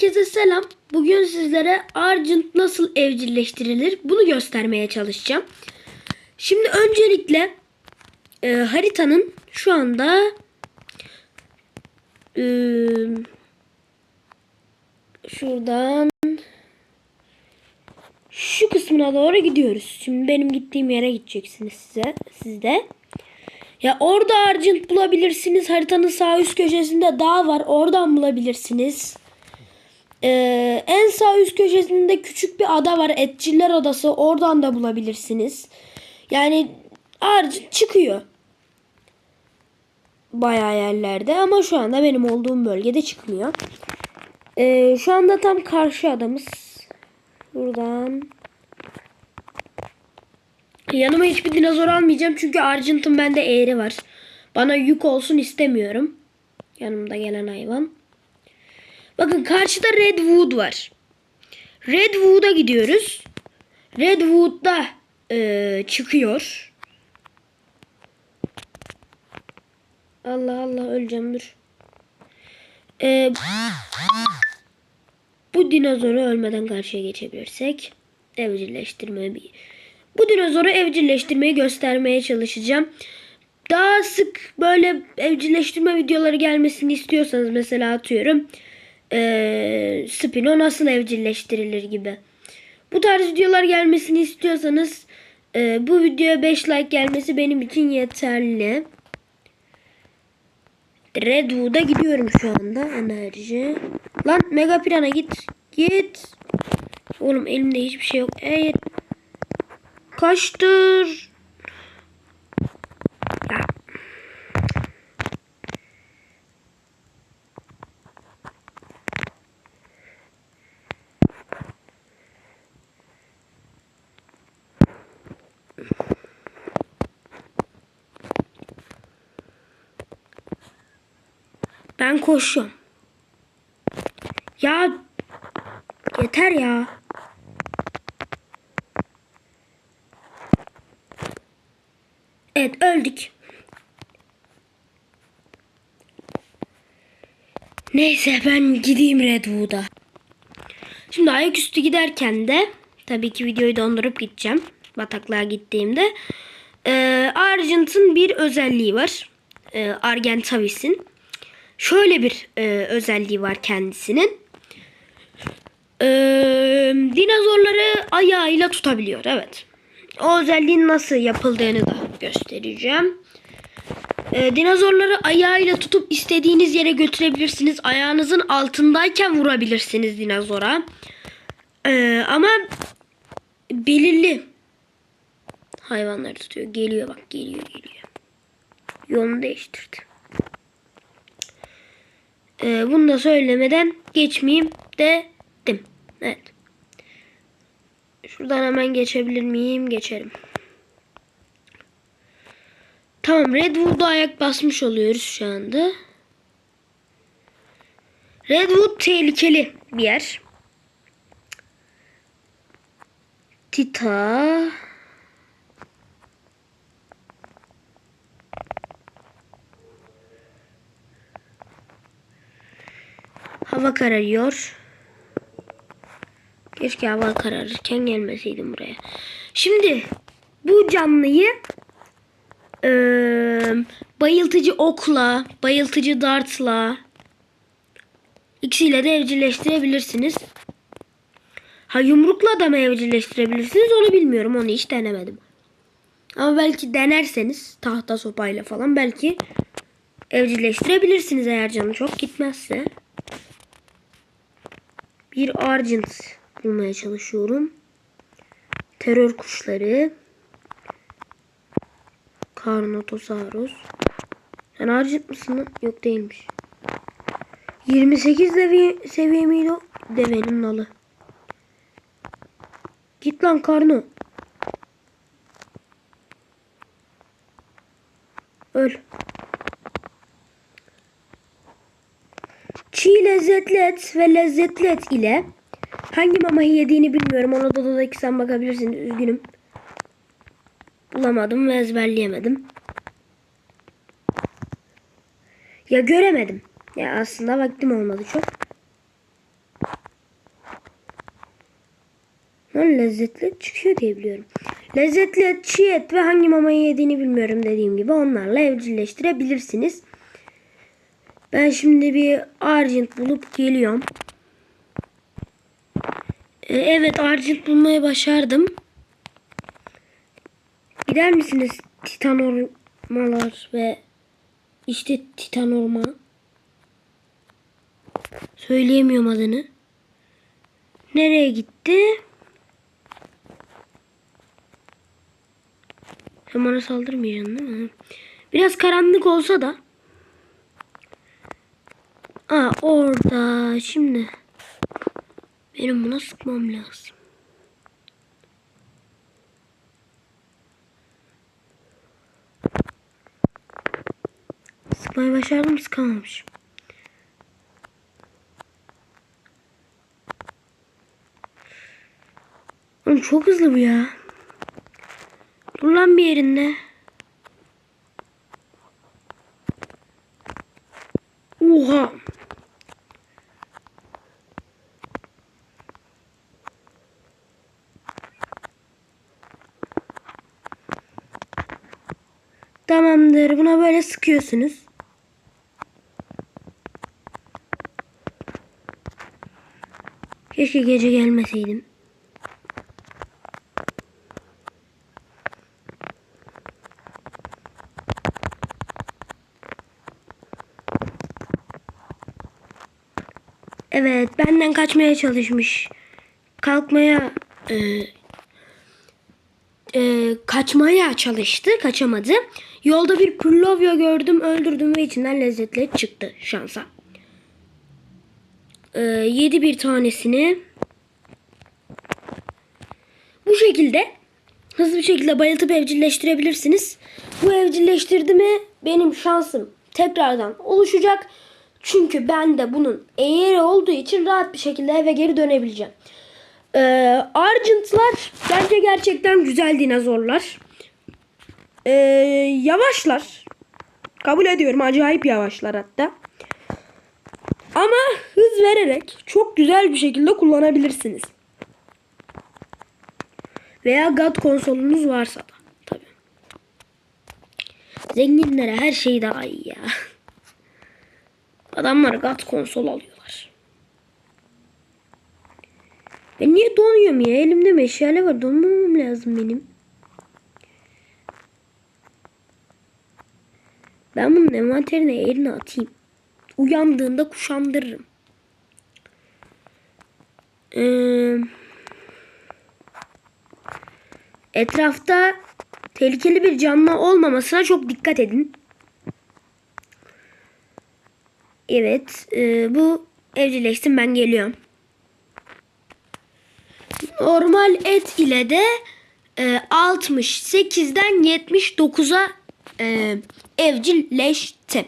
Herkese selam. Bugün sizlere Argent nasıl evcilleştirilir bunu göstermeye çalışacağım. Şimdi öncelikle e, haritanın şu anda e, şuradan şu kısmına doğru gidiyoruz. Şimdi benim gittiğim yere gideceksiniz size siz de. Ya orada Argent bulabilirsiniz. Haritanın sağ üst köşesinde dağ var. Oradan bulabilirsiniz. Ee, en sağ üst köşesinde küçük bir ada var. Etçiler Adası. Oradan da bulabilirsiniz. Yani Argent çıkıyor. Bayağı yerlerde ama şu anda benim olduğum bölgede çıkmıyor. Ee, şu anda tam karşı adamız. Buradan Yanıma hiçbir dinozor almayacağım çünkü Argent'ın bende eğri var. Bana yük olsun istemiyorum. Yanımda gelen hayvan. Bakın karşıda Redwood var. Redwood'a gidiyoruz. Redwood'da e, çıkıyor. Allah Allah öleceğim dur. E, bu dinozoru ölmeden karşıya geçebilirsek evcilleştirme bir bu dinozoru evcilleştirmeyi göstermeye çalışacağım. Daha sık böyle evcilleştirme videoları gelmesini istiyorsanız mesela atıyorum. Ee, Spino nasıl evcilleştirilir gibi. Bu tarz videolar gelmesini istiyorsanız e, bu videoya 5 like gelmesi benim için yeterli. Redwood'a gidiyorum şu anda enerji. Lan Mega Piranha git. Git. Oğlum elimde hiçbir şey yok. Eğer Kaçtır. Ben koşuyorum. Ya yeter ya. Evet öldük. Neyse ben gideyim Redwood'a. Şimdi ayaküstü giderken de tabii ki videoyu dondurup gideceğim. Bataklığa gittiğimde. Ee, Argent'ın bir özelliği var. Ee, Argentavis'in. Şöyle bir e, özelliği var kendisinin. Ee, dinozorları ayağıyla tutabiliyor. Evet. O özelliğin nasıl yapıldığını da göstereceğim. Ee, dinozorları ayağıyla tutup istediğiniz yere götürebilirsiniz. Ayağınızın altındayken vurabilirsiniz dinozora. Ee, ama belirli hayvanları tutuyor. Geliyor bak geliyor geliyor. Yolunu değiştirdi. Ee, bunu da söylemeden geçmeyeyim dedim. Evet. Şuradan hemen geçebilir miyim? Geçerim. Tamam Redwood'a ayak basmış oluyoruz şu anda. Redwood tehlikeli bir yer. Tita. Hava kararıyor. Keşke hava kararırken gelmeseydim buraya. Şimdi bu canlıyı e, bayıltıcı okla, bayıltıcı dartla ikisiyle de evcilleştirebilirsiniz. Ha yumrukla da mı evcilleştirebilirsiniz onu bilmiyorum. Onu hiç denemedim. Ama belki denerseniz tahta sopayla falan belki evcilleştirebilirsiniz eğer canı çok gitmezse. Bir Argent bulmaya çalışıyorum. Terör kuşları. Carnotosaurus. Sen Argent mısın? Yok değilmiş. 28 seviye, seviye miydi o? Devenin nalı. Git lan Karno. Öl. lezzetli ve lezzetli ile hangi mamayı yediğini bilmiyorum. Ona dodadaki sen bakabilirsin. Üzgünüm. Bulamadım ve ezberleyemedim. Ya göremedim. Ya aslında vaktim olmadı çok. Lan lezzetli çıkıyor diye biliyorum. Lezzetli et, çiğ et ve hangi mamayı yediğini bilmiyorum dediğim gibi onlarla evcilleştirebilirsiniz. Ben şimdi bir argent bulup geliyorum. Ee, evet argent bulmayı başardım. Gider misiniz titan ormalar ve işte titan orma. Söyleyemiyorum adını. Nereye gitti? Sen bana saldırmayacaksın değil mi? Biraz karanlık olsa da. Aa orada. Şimdi. Benim buna sıkmam lazım. Sıkmayı başardım sıkamamışım. Oğlum çok hızlı bu ya. Dur lan bir yerinde. Oha. Tamamdır. Buna böyle sıkıyorsunuz. Keşke gece gelmeseydim. Evet, benden kaçmaya çalışmış. Kalkmaya e, e, kaçmaya çalıştı, kaçamadı. Yolda bir pullovya gördüm, öldürdüm ve içinden lezzetli çıktı şansa. E, yedi bir tanesini. Bu şekilde hızlı bir şekilde bayıltıp evcilleştirebilirsiniz. Bu evcilleştirdi mi benim şansım tekrardan oluşacak. Çünkü ben de bunun eğri olduğu için rahat bir şekilde eve geri dönebileceğim. Ee, Argent'lar bence gerçekten güzel dinozorlar. Ee, yavaşlar. Kabul ediyorum acayip yavaşlar hatta. Ama hız vererek çok güzel bir şekilde kullanabilirsiniz. Veya God konsolunuz varsa da. Tabii. Zenginlere her şey daha iyi ya. Adamlar God konsol alıyorlar. Ben niye donuyorum ya? Elimde meşale var. Donmamam lazım benim. Ben bunun envanterine eline atayım. Uyandığında kuşandırırım. Ee, etrafta tehlikeli bir canlı olmamasına çok dikkat edin. Evet. e, bu evcilleşsin ben geliyorum. Normal et ile de e, 68'den 79'a e, evcilleşti.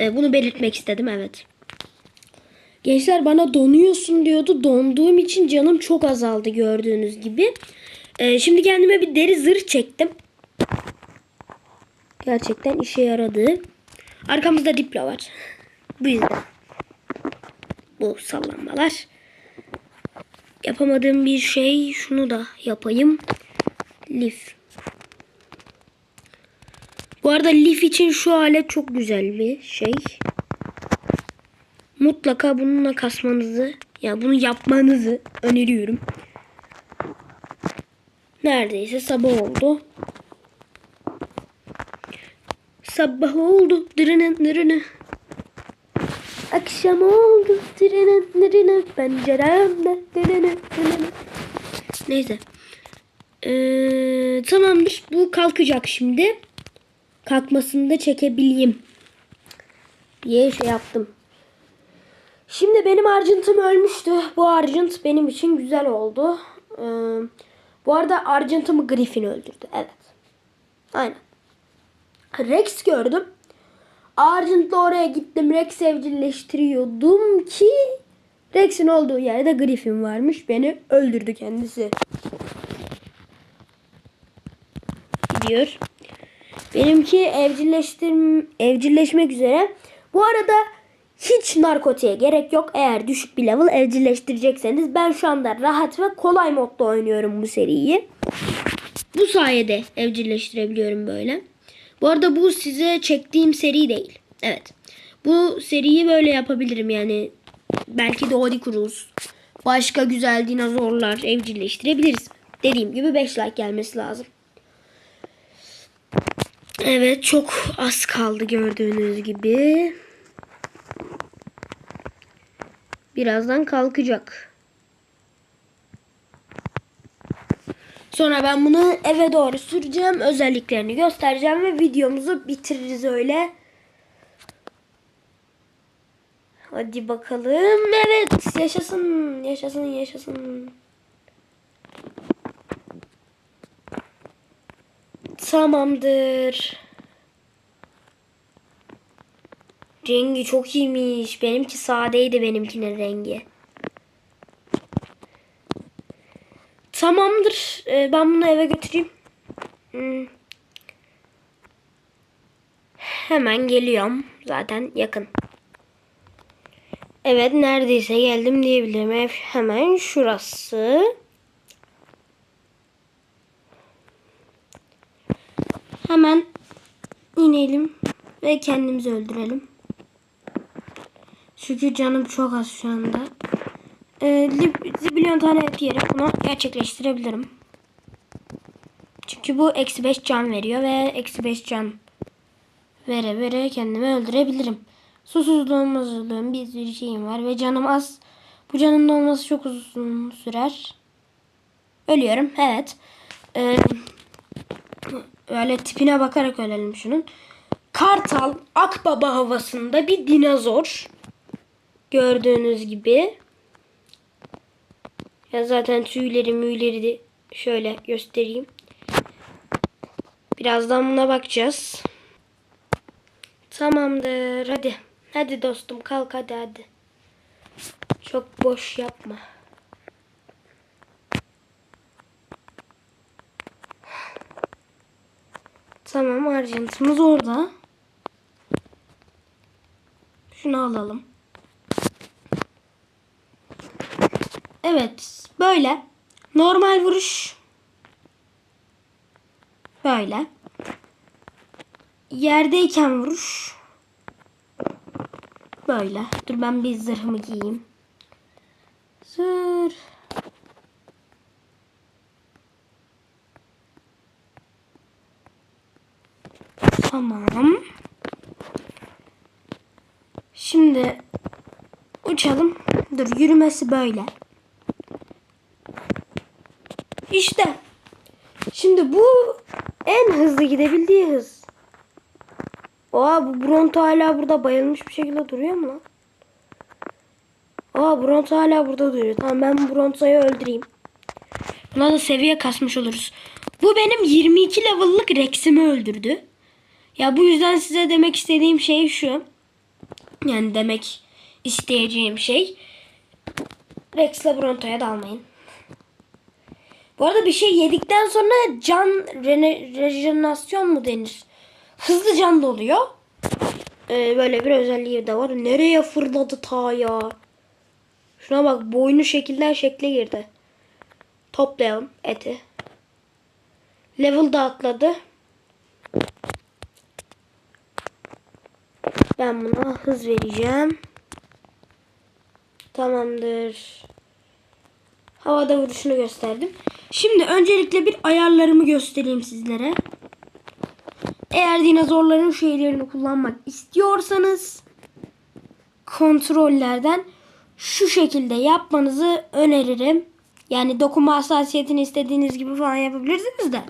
E, bunu belirtmek istedim evet. Gençler bana donuyorsun diyordu. Donduğum için canım çok azaldı gördüğünüz gibi. E, şimdi kendime bir deri zırh çektim. Gerçekten işe yaradı. Arkamızda diplo var. Bu yüzden. Bu sallanmalar. Yapamadığım bir şey şunu da yapayım. Lif. Bu arada lif için şu alet çok güzel bir şey. Mutlaka bununla kasmanızı, ya bunu yapmanızı öneriyorum. Neredeyse sabah oldu. Sabah oldu. Dırının dırını. Akşam oldu. Penceremde. Neyse. Ee, tamamdır. Bu kalkacak şimdi. Kalkmasını da çekebileyim. diye şey yaptım. Şimdi benim argentım ölmüştü. Bu argent benim için güzel oldu. Ee, bu arada argentımı Griffin öldürdü. Evet. Aynen. Rex gördüm. Argent'la oraya gittim. Rex evcilleştiriyordum ki Rex'in olduğu yerde Griffin varmış. Beni öldürdü kendisi. Gidiyor. Benimki evcilleştir evcilleşmek üzere. Bu arada Hiç narkotiğe gerek yok. Eğer düşük bir level evcilleştirecekseniz ben şu anda rahat ve kolay modda oynuyorum bu seriyi. Bu sayede evcilleştirebiliyorum böyle. Bu arada bu size çektiğim seri değil. Evet. Bu seriyi böyle yapabilirim yani. Belki de Odikrus. Başka güzel dinozorlar evcilleştirebiliriz. Dediğim gibi 5 like gelmesi lazım. Evet çok az kaldı gördüğünüz gibi. Birazdan kalkacak. Sonra ben bunu eve doğru süreceğim. Özelliklerini göstereceğim ve videomuzu bitiririz öyle. Hadi bakalım. Evet yaşasın yaşasın yaşasın. Tamamdır. Rengi çok iyiymiş. Benimki sadeydi benimkinin rengi. Tamamdır. Ee, ben bunu eve götüreyim. Hmm. Hemen geliyorum. Zaten yakın. Evet neredeyse geldim diyebilirim. Ev hemen şurası. Hemen inelim ve kendimizi öldürelim. Çünkü canım çok az şu anda. Ee, zibilyon tane et yerim. Bunu gerçekleştirebilirim. Çünkü bu eksi 5 can veriyor ve eksi 5 can vere vere kendimi öldürebilirim. Susuzluğum, mazurluğum bir sürü şeyim var ve canım az. Bu canın olması çok uzun sürer. Ölüyorum. Evet. Ee, öyle tipine bakarak ölelim şunun. Kartal akbaba havasında bir dinozor. Gördüğünüz gibi. Ya zaten tüyleri müyleri de şöyle göstereyim. Birazdan buna bakacağız. Tamamdır. Hadi. Hadi dostum kalk hadi hadi. Çok boş yapma. Tamam argentimiz orada. Şunu alalım. Evet. Böyle. Normal vuruş. Böyle. Yerdeyken vuruş. Böyle. Dur ben bir zırhımı giyeyim. Zırh. Tamam. Şimdi uçalım. Dur yürümesi böyle. İşte. Şimdi bu en hızlı gidebildiği hız. Oha bu Bronto hala burada bayılmış bir şekilde duruyor mu lan? Aa Bronto hala burada duruyor. Tamam ben Bronto'yu öldüreyim. Buna da seviye kasmış oluruz. Bu benim 22 level'lık Rex'imi öldürdü. Ya bu yüzden size demek istediğim şey şu. Yani demek isteyeceğim şey. Rex'le Bronto'ya dalmayın. Bu arada bir şey yedikten sonra can rene, rejenerasyon mu denir? Hızlı can doluyor. Ee, böyle bir özelliği de var. Nereye fırladı ta ya? Şuna bak boynu şekilden şekle girdi. Toplayalım eti. Level da atladı. Ben buna hız vereceğim. Tamamdır. Havada vuruşunu gösterdim. Şimdi öncelikle bir ayarlarımı göstereyim sizlere. Eğer dinozorların şeylerini kullanmak istiyorsanız kontrollerden şu şekilde yapmanızı öneririm. Yani dokunma hassasiyetini istediğiniz gibi falan yapabilirsiniz de.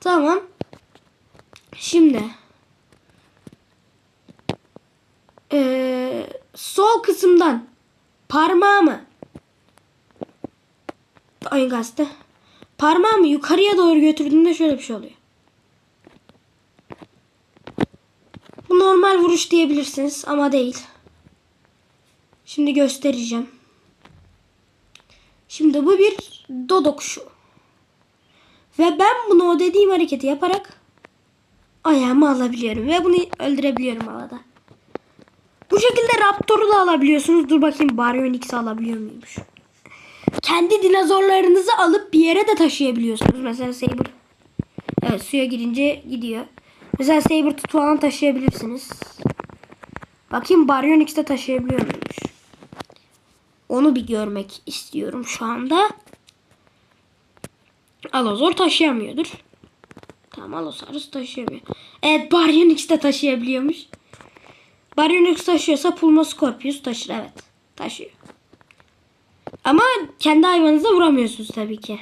Tamam. Şimdi ee, sol kısımdan parmağımı Ay gazete. Parmağımı yukarıya doğru götürdüğümde şöyle bir şey oluyor. Bu normal vuruş diyebilirsiniz ama değil. Şimdi göstereceğim. Şimdi bu bir dodo kuşu. Ve ben bunu o dediğim hareketi yaparak ayağımı alabiliyorum. Ve bunu öldürebiliyorum havada. Bu şekilde Raptor'u da alabiliyorsunuz. Dur bakayım Baryonyx'i alabiliyor muymuş? Kendi dinozorlarınızı alıp bir yere de taşıyabiliyorsunuz. Mesela Saber. Evet suya girince gidiyor. Mesela Sabertooth falan taşıyabilirsiniz. Bakayım Baryonyx'te taşıyabiliyor muymuş? Onu bir görmek istiyorum şu anda. Alozor taşıyamıyordur. Tamam Allosaurus taşıyamıyor. Evet Baryonyx taşıyabiliyormuş. Baryonyx taşıyorsa Pulma Scorpius taşır evet. Taşıyor. Ama kendi hayvanınıza vuramıyorsunuz tabii ki.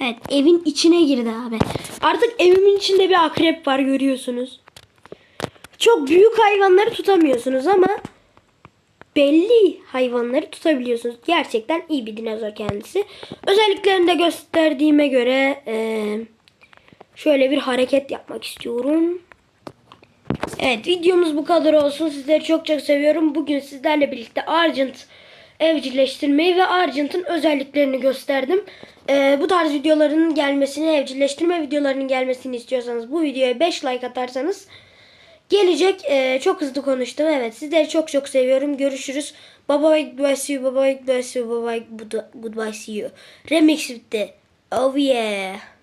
Evet evin içine girdi abi. Artık evimin içinde bir akrep var görüyorsunuz. Çok büyük hayvanları tutamıyorsunuz ama belli hayvanları tutabiliyorsunuz. Gerçekten iyi bir dinozor kendisi. Özelliklerini de gösterdiğime göre eee, şöyle bir hareket yapmak istiyorum. Evet videomuz bu kadar olsun. Sizleri çok çok seviyorum. Bugün sizlerle birlikte Argent evcilleştirmeyi ve Argent'ın özelliklerini gösterdim. Ee, bu tarz videoların gelmesini, evcilleştirme videolarının gelmesini istiyorsanız bu videoya 5 like atarsanız gelecek. Ee, çok hızlı konuştum. Evet sizleri çok çok seviyorum. Görüşürüz. Bye bye goodbye see you. Bye bye goodbye see you. Bye bye goodbye see you. Remix bitti. Oh yeah.